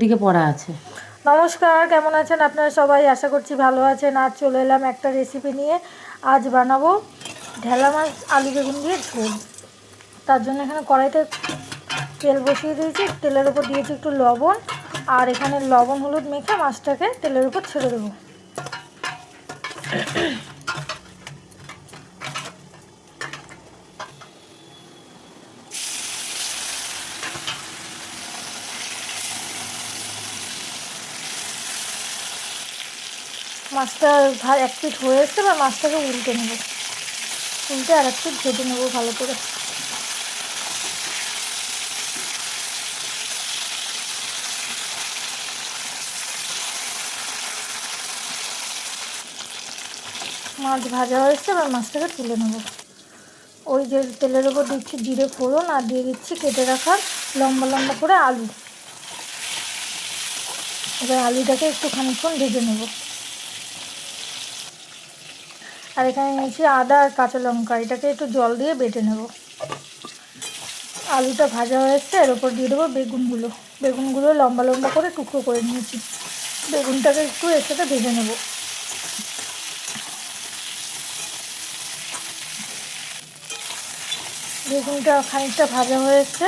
দিকে পড়া আছে। নমস্কার, কেমন আছেন আপনারা সবাই? আশা করছি ভালো আছেন। আর চলে এলাম একটা রেসিপি নিয়ে। আজ বানাবো ঢেলা মাছ, আলু বেগুন দিয়ে ঝোল। তার জন্য এখানে কড়াইতে তেল বসিয়ে দিয়েছি। তেলের উপর দিয়েছি একটু লবণ। আর এখানে লবণ, হলুদ মেখে মাছটাকে তেলের উপর ছেড়ে দেবো। মাছটা এক পিঠ হয়ে এসছে বা মাছটাকে উল্টে নেব। উল্টে আর এক পিঠ ভেজে নেব ভালো করে। মাছ ভাজা হয়েছে এবার মাছটাকে তুলে নেব। ওই যে তেলের ওপর দিচ্ছি জিরে ফোড়ন আর দিয়ে দিচ্ছি কেটে রাখার লম্বা লম্বা করে আলু। এবার আলুটাকে একটু খানিকক্ষণ ভেজে নেব। আর এখানে নিয়েছি আদা আর কাঁচা লঙ্কা। এটাকে একটু জল দিয়ে বেটে নেব। আলুটা ভাজা হয়ে এসছে, এর ওপর দিয়ে দেবো বেগুনগুলো। বেগুনগুলো লম্বা লম্বা করে টুকরো করে নিয়েছি। বেগুনটাকে একটু এর সাথে ভেজে নেব। বেগুনটা খানিকটা ভাজা হয়েছে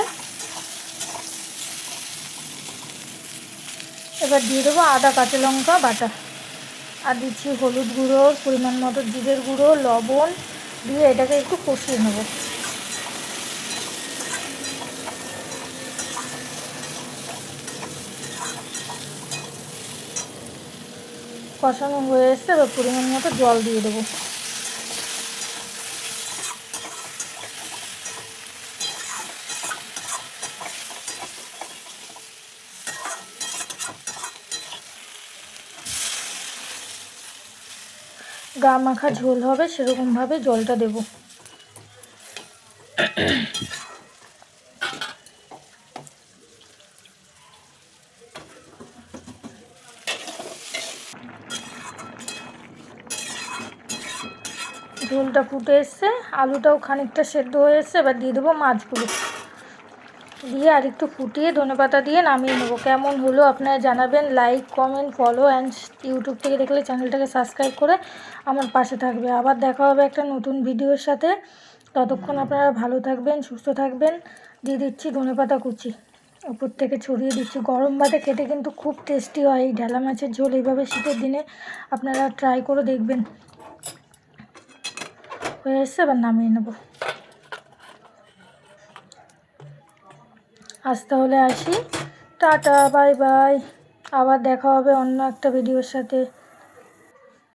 এবার দিয়ে দেবো আদা, কাঁচা লঙ্কা বাটা। আর দিচ্ছি হলুদ গুঁড়ো, পরিমাণ মতো জিরের গুঁড়ো, লবণ দিয়ে এটাকে একটু কষিয়ে নেব। কষানো হয়ে এসছে, এবার পরিমাণ মতো জল দিয়ে দেবো। গা মাখা ঝোল হবে সেরকমভাবে জলটা দেব। ঝোলটা ফুটে এসছে, আলুটাও খানিকটা সেদ্ধ হয়ে এসছে, এবার দিয়ে দেবো মাছগুলো। দিয়ে আর একটু ফুটিয়ে ধনেপাতা দিয়ে নামিয়ে নেব। কেমন হলো আপনারা জানাবেন। Like comment follow and YouTube থেকে দেখলে চ্যানেলটাকে সাবস্ক্রাইব করে আমার পাশে থাকবে। আবার দেখা হবে একটা নতুন ভিডিওর সাথে। ততক্ষণ আপনারা ভালো থাকবেন, সুস্থ থাকবেন। দিয়ে দিচ্ছি ধনেপাতা কুচি। উপর থেকে ছড়িয়ে দিচ্ছি। গরম ভাতে খেতে কিন্তু খুব টেস্টি হয়। এই ঢেলা মাছের ঝোল এইভাবে শীতের দিনে আপনারা ট্রাই করে দেখবেন। হয়ে এসছে, এবার নামিয়ে নেব। আজ তাহলে আসি। Tata bye bye. আবার দেখা হবে অন্য একটা ভিডিওর সাথে।